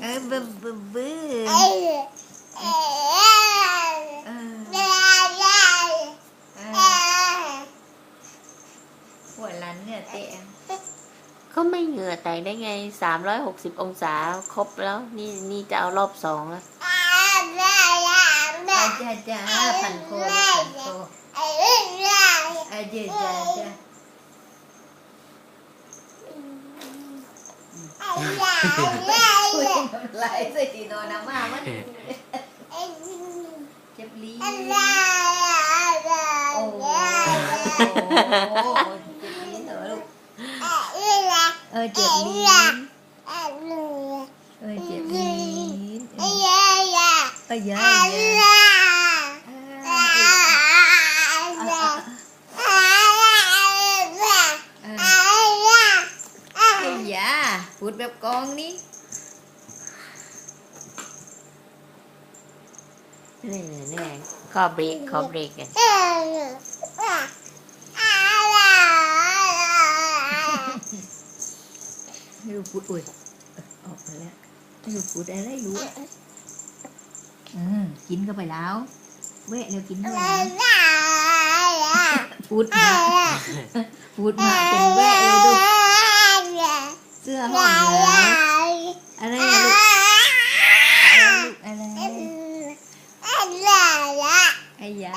เออบึ้บึ้บึ้เออเออหัวหลันเนี่ยเตะก็ไม่เหงื่อแตกได้ไงสามร้อยหกสิบองศาครบแล้ว นี่นี่จะเอารอบสองแล้วอาจ้าจ้าพันโคพันโคอาจ้าจ้าจ้าคุย ไหลใส่ตีโนน้ำมามันเจ็บลิ้นโอ้เจ็บลิ้นเหรอลูกเออเจ็บลิ้นเออเจ็บลิ้นเออยอะเยอะเฮ้ยยา พูดแบบกองนี่นี่นี่นี่ขอเบรกขอเบรกกันไม่รู้พูดอุ้ยออกมาแล้วไม่รู้พูดอะไรรู้อืมกินเข้าไปแล้ว เว้ยเร็วกินเข้าไปแล้วพูดมาพูดมาจนแวะเลยดู เสื้อห้องแล้วอะไรอะลูกอะไรลูกอะไรไอ้ยา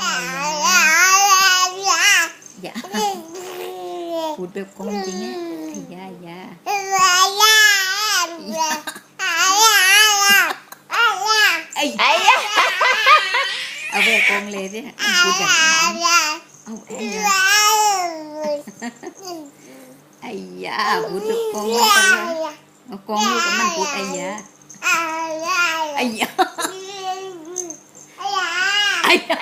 อย่าพูดแบบกองจริงอะไอ้ยาอยา ไอ้ ไอ้ยะ เอาแบบกองเลยสิพูดอย่างนั้นเอาไอ้ยาไอ้ยาพูดแบบกองมันไปเลยเอากองลูกกับมันพูดไอ้ยา ai da của được con không con con của mình của ai da. Ai da. Ai da.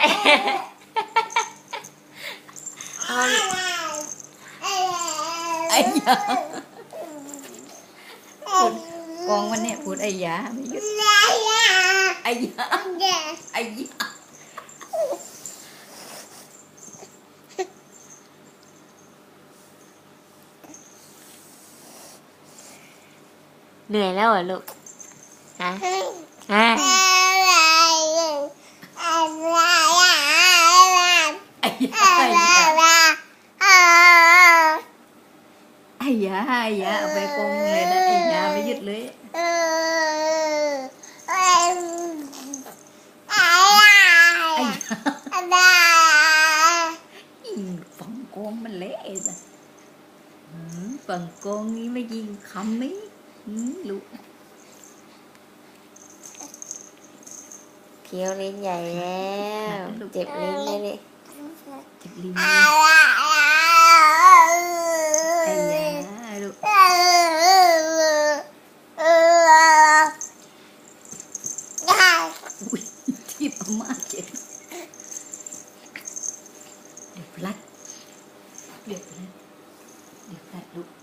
Ai da. Con con mình nè của ai da ai da. Ai da. เหนื่อยแล้วเหรอลูกฮะฮะไอ้ยาไอ้ยาไอ้ยาไอ้ยาเอาไปกองเลยนะไอ้ยาไม่ยุดเลยไอ้ยาอีฝั่งกองมันเละจ้ะฝั่งกองนี้ไม่ยิงคำไหม lụ kêu lên nhảy nè chụp lên đây đi. Chụp lên Được lạnh. Được lạnh. Được lạnh đúng